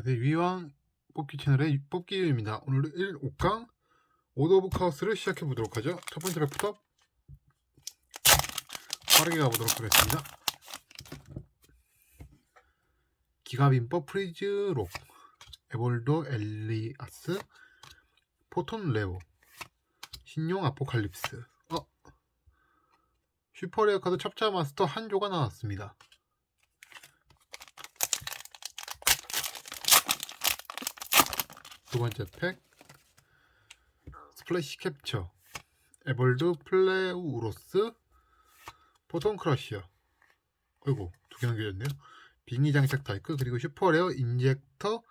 안녕하세요. 위왕 뽑기 채널의 뽑기입니다. 오늘은 1, 5강 오더 오브 카오스를 시작해 보도록 하죠. 첫 번째 팩부터 빠르게 가보도록 하겠습니다. 기가빈법 프리즈록 에볼도 엘리아스 포톤 레오 신용 아포칼립스 어 슈퍼레어 카드 첩자 마스터 한조가 나왔습니다. 두 번째 팩. 스플래시 캡처. 에벌드 플레우로스. 포톤 크러쉬어 어이구 두개 남겨졌네요. 빙의 장착 타이크 그리고 슈퍼레어 인젝터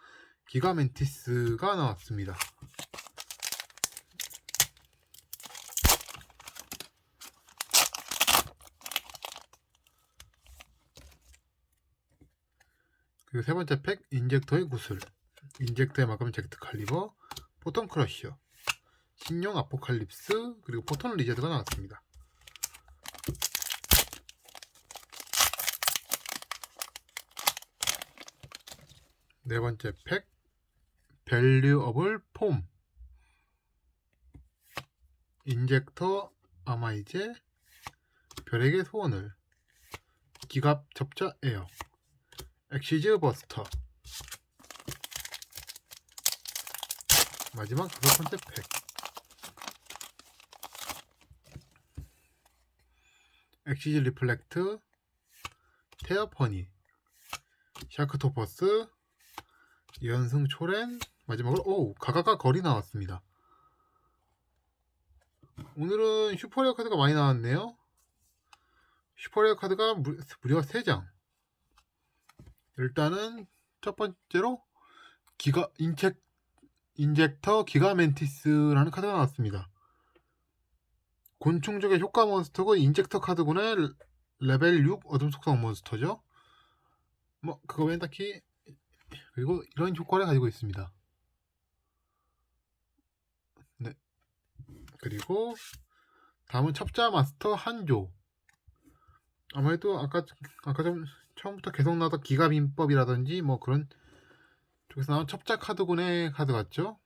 기가 멘티스가 나왔습니다. 그리고 세 번째 팩 인젝터의 구슬 인젝터의 마감 젝트 칼리버, 포톤 크러쉬어, 신용 아포칼립스, 그리고 포톤 리저드가 나왔습니다. 네 번째 팩, 밸류어블 폼, 인젝터 아마 이제 별에게 소원을, 기갑 접자 에어, 엑시즈 버스터, 마지막 다섯 번째 팩. 엑시즈 리플렉트, 테어퍼니, 샤크토퍼스, 연승 초렌, 마지막으로 오 가가가 거리 나왔습니다. 오늘은 슈퍼레어 카드가 많이 나왔네요. 슈퍼레어 카드가 무, 무려 3장. 일단은 첫 번째로 기가 인책 인젝터 기가멘티스라는 카드가 나왔습니다. 곤충적의 효과 몬스터고 인젝터 카드군의 레벨 6 어둠 속성 몬스터죠. 뭐 그거 외엔 딱히 그리고 이런 효과를 가지고 있습니다. 네. 그리고 다음은 첩자 마스터 한조. 아무래도 아까 아까 좀 처음부터 계속 나왔던 기가빈법이라든지 뭐 그런 저기서 나온 첩자 카드군의 카드 같죠?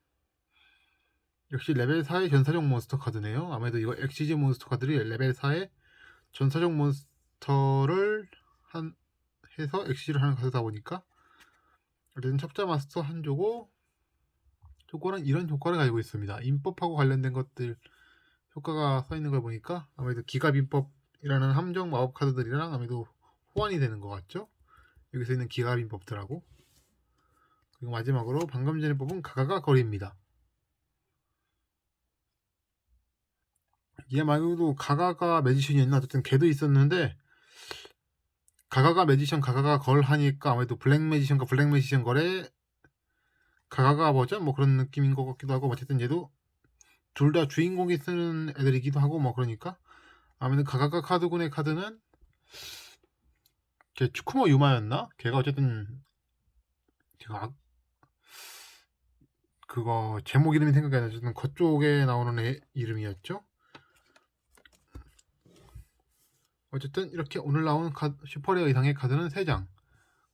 역시 레벨 4의 전사적 몬스터 카드네요. 아무래도 이거 엑시즈 몬스터 카드들이 레벨 4의 전사적 몬스터를 한 해서 엑시즈를 하는 카드다 보니까 어쨌든 첩자 마스터 한 조고 효과는 이런 효과를 가지고 있습니다. 인법하고 관련된 것들 효과가 써 있는 걸 보니까 아무래도 기갑 인법이라는 함정 마법 카드들이랑 아무래도 호환이 되는 것 같죠? 여기서 있는 기갑 인법들하고 그리고 마지막으로 방금 전에 뽑은 가가가 거리입니다. 얘 말고도 가가가 매지션이었나 어쨌든 걔도 있었는데 가가가 매지션 가가가 걸 하니까 아무래도 블랙 매지션과 블랙 매지션 걸에 가가가 버전 뭐 그런 느낌인 것 같기도 하고 어쨌든 얘도 둘 다 주인공이 쓰는 애들이기도 하고 뭐 그러니까 아무래도 가가가 카드군의 카드는 걔 추쿠모 유마였나? 걔가 어쨌든 제가 아- 그거 제목 이름이 생각이 안 나죠. 그쪽에 나오는 애 이름이었죠. 어쨌든 이렇게 오늘 나온 카, 슈퍼레어 이상의 카드는 3장.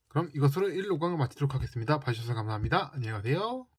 그럼 이것으로 1, 5강을 마치도록 하겠습니다. 봐주셔서 감사합니다. 안녕히 가세요.